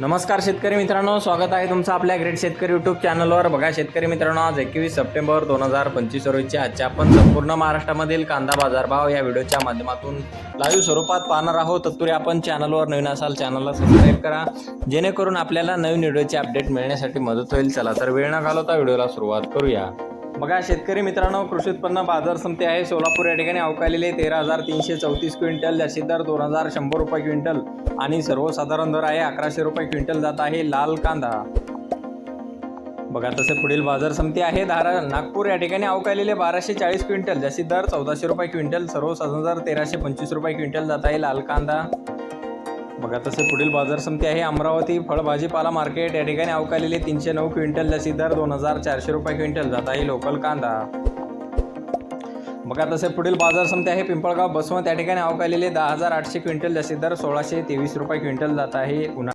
नमस्कार शेतकरी मित्रांनो स्वागत आहे तुमचं आपल्या ग्रेट शेतकरी यूट्यूब चॅनलवर बघा शेतकरी मित्रांनो आज एकवीस सप्टेंबर दोन हजार पंचवीस रोजीच्या आजच्या आपण संपूर्ण महाराष्ट्रामधील कांदा बाजारभाव या व्हिडिओच्या माध्यमातून लाईव्ह स्वरूपात पाहणार आहोत. तत्पूर्वी आपण चॅनलवर नवीन असाल चॅनलला सबस्क्राईब करा. जेणेकरून आपल्याला नवीन व्हिडिओचे अपडेट मिळण्यासाठी मदत होईल. चला तर वेळ न घालवता व्हिडिओला सुरुवात करूया. बघा शेतकरी मित्रांनो कृषी उत्पन्न बाजार समिती आहे. सोलापूर या ठिकाणी अवकालेले तेरा हजार तीनशे चौतीस क्विंटल जास्तीत दर दोन हजार शंभर रुपये क्विंटल आणि सर्वसाधारण दर आहे अकराशे रुपये क्विंटल जात आहे लाल कांदा. बघा तसे पुढील बाजार समिती आहे. धारा नागपूर या ठिकाणी अवकालेले बाराशे चाळीस क्विंटल जास्तीत दर चौदाशे रुपये क्विंटल सर्वसाधारण दर तेराशे पंचवीस रुपये क्विंटल जात आहे लाल कांदा. बघा तसे पुढील बाजार समिती आहे. अमरावती फळभाजीपाला मार्केट या ठिकाणी अवकालेले तीनशे नऊ क्विंटल लसी दर दोन हजार चारशे रुपये क्विंटल. जात आहे लोकल कांदा. बघा तसे पुढील बाजार समिती आहे. पिंपळगाव बसवंत त्या ठिकाणी अवकालेले दहा हजार आठशे क्विंटल लसी दर सोळाशे तेवीस रुपये क्विंटल जात आहे. उन्हा